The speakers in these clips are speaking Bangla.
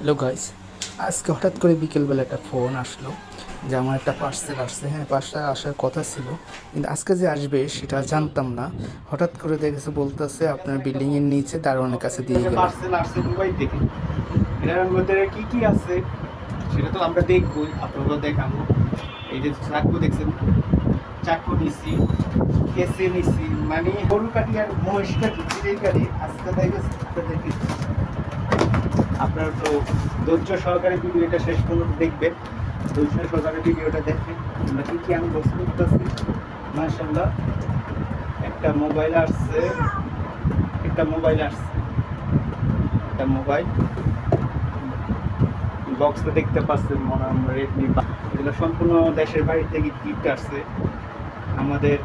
হ্যালো গাইস আজকে হঠাৎ করে বিকেলবেলা একটা ফোন আসলো যে আমার একটা পার্সেল আসছে। হ্যাঁ পার্সেল আসার কথা ছিল, কিন্তু আজকে যে আসবে সেটা জানতাম না। হঠাৎ করে দেখেছে, বলতেছে আপনার বিল্ডিংয়ের নিচে দারোয়ানের কাছে দিয়ে গেল। পার্সেল আসছে দুবাই থেকে। এটার মধ্যে কি কি আছে? সেটা তো আমরা দেখবই আপনারা দেখাবো। এই যে চাকু দেখছেন, চাকু নিছি, কেসে নিছি মানে গরু কাটি আর মহিষ কাটি চিড়ের কাটি আজকে দেখেছি আপনাদেরকে। আপনারা তো ধৈর্য সহকারে ভিডিওটা শেষ পর্যন্ত দেখবেন। ধৈর্য সহকারে ভিডিওটা দেখবেন আমরা কি কি আমি বস্তু করতেছি? মার্শাল্লাহ একটা মোবাইল আসছে। একটা মোবাইল আসছে। একটা মোবাইল। বক্সটা দেখতে পাচ্ছেন রেডমি এগুলো সম্পূর্ণ দেশের বাড়ি থেকে গিফট আসছে। আমাদের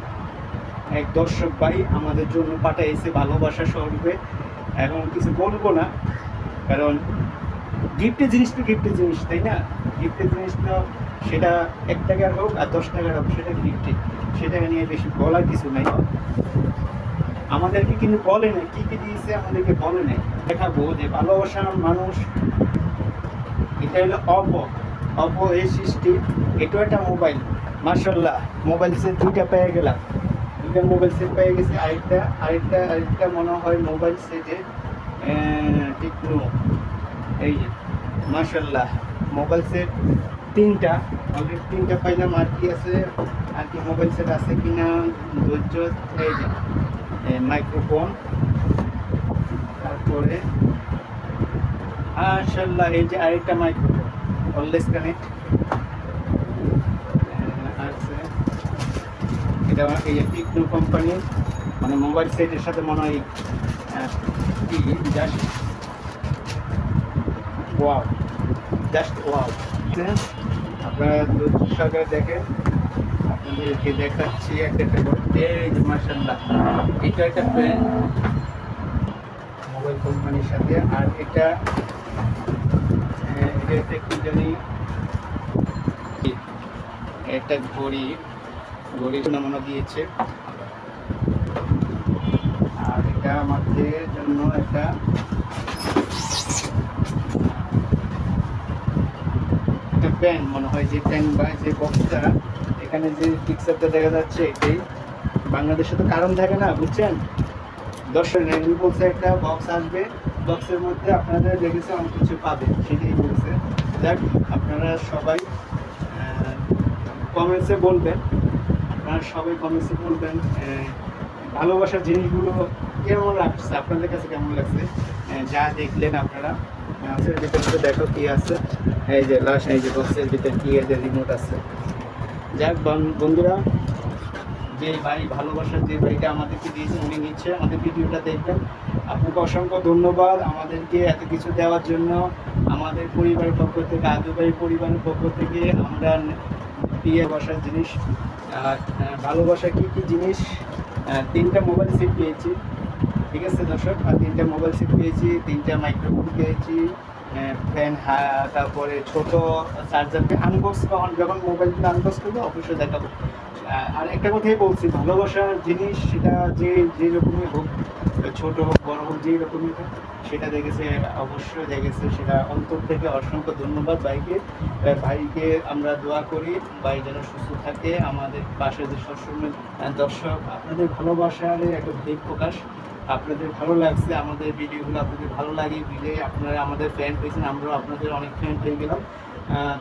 এক দর্শক ভাই আমাদের জন্য পাঠাইছে ভালোবাসা স্বরূপে। এখন কিছু বলব না। কারণ গিফটের জিনিস তো গিফটের জিনিস, তাই না? গিফটের জিনিস তো সেটা এক টাকার হোক আর দশ টাকার হোক, সেটা গিফটে সেটা নিয়ে বেশি বলার কিছু নাই। আমাদেরকে কিন্তু বলে না কি কি দিয়েছে আমাদেরকে বলে নাই। দেখাবো যে ভালোবাসা মানুষ, এটা হলো অপো অপো এই সৃষ্টি এটাও একটা মোবাইল মার্শাল্লাহ মোবাইল সেট দুইটা পেয়ে গেলাম। দুইটা মোবাইল সেট পেয়ে গেছে। আরেকটা আরেকটা আরেকটা মনে হয় মোবাইল সেটে টিকনো এই যে মার্শাল্লাহ মোবাইল সেট তিনটা অলরেডি তিনটা পাইলাম আর কি আছে আর কি মোবাইল সেট আছে কিনা ধৈর্য এই যে মাইক্রোফোন তারপরে মাশাল্লাহ এই যে আরেকটা মাইক্রোফোন অলওয়েজ কানেক্ট আছে। এটা এই টিকনো কোম্পানি মানে মোবাইল সেটের সাথে মনে হয় আহ, কি জাস্ট ওয়াও জাস্ট ওয়াও আপনারা সহকারে দেখেন, আপনাদেরকে দেখাচ্ছি একটা একটা করে। মার্শাল্লাহ এটা একটা পেন মোবাইল কোম্পানির সাথে। আর এটা এটা একটা কি জানি? একটা ঘড়ি ঘড়ি নামানো দিয়েছে। আর এটা আমাদের জন্য একটা একটা প্যান মনে হয় যে প্যান বা যে বক্সটা এখানে যে পিকচারটা দেখা যাচ্ছে এটাই। বাংলাদেশে তো কারণ থাকে না, বুঝছেন? দর্শক রেডমি বলছে একটা বক্স আসবে বক্সের মধ্যে আপনাদের দেখেছে অনেক কিছু পাবে সেটাই বলছে। যাক, আপনারা সবাই কমেন্টসে বলবেন। আপনারা সবাই কমেন্টসে বলবেন ভালোবাসার জিনিসগুলো কেমন লাগছে? আপনাদের কাছে কেমন লাগছে? যা দেখলেন আপনারা। বক্সের ভিতরে দেখো কি আছে। এই যে লাস্ট এই যে বক্সের ভিতরে কি আছে রিমোট আছে। যাক, বন- বন্ধুরা, যে ভাই ভালোবাসার যে ভাইটা আমাদেরকে দিয়েছে, উনি নিচ্ছে। আমাদের ভিডিওটা দেখবেন। আপনাকে অসংখ্য ধন্যবাদ আমাদেরকে এত কিছু দেওয়ার জন্য। আমাদের পরিবারের পক্ষ থেকে আদু পরিবারের পক্ষ থেকে আমরা বিয়ে বসার জিনিস। আর ভালোবাসা কি কি জিনিস? তিনটা মোবাইল সেট পেয়েছি। ঠিক আছে, দর্শক? আর তিনটা মোবাইল সেট পেয়েছি, তিনটা মাইক্রোফোন পেয়েছি ফ্যান তারপরে ছোট চার্জার আনবক্স যখন মোবাইলগুলো আনবক্স করব, অবশ্যই দেখাবো। আর একটা কথাই বলছি, ভালোবাসার জিনিস সেটা যে যে রকমই হোক ছোট হোক, বড় হোক যেই রকমই হোক, সেটা দেখেছে, অবশ্যই দেখেছে, সেটা অন্তর থেকে অসংখ্য ধন্যবাদ ভাইকে। ভাইকে আমরা দোয়া করি, ভাই যেন সুস্থ থাকে, আমাদের পাশে যে সবসময় দর্শক, আপনাদের ভালোবাসার একটা দিক প্রকাশ। আপনাদের ভালো লাগছে, আমাদের ভিডিওগুলো আপনাদের ভালো লাগে বিলে আপনারা আমাদের ফ্যান পেয়েছেন আমরাও আপনাদের অনেক ফ্যান পেয়ে গেলাম।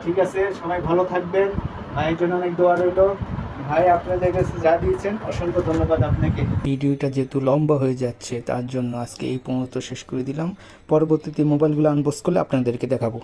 ঠিক আছে, সবাই ভালো থাকবেন। ভাইয়ের জন্য অনেক দোয়া রইল। ভাই আপনাদের কাছে যা দিয়েছেন, অসংখ্য ধন্যবাদ আপনাকে। ভিডিওটা যেহেতু লম্বা হয়ে যাচ্ছে, তার জন্য আজকে এই পর্যন্ত শেষ করে দিলাম। পরবর্তীতে মোবাইলগুলো আনবক্স করলে আপনাদেরকে দেখাবো।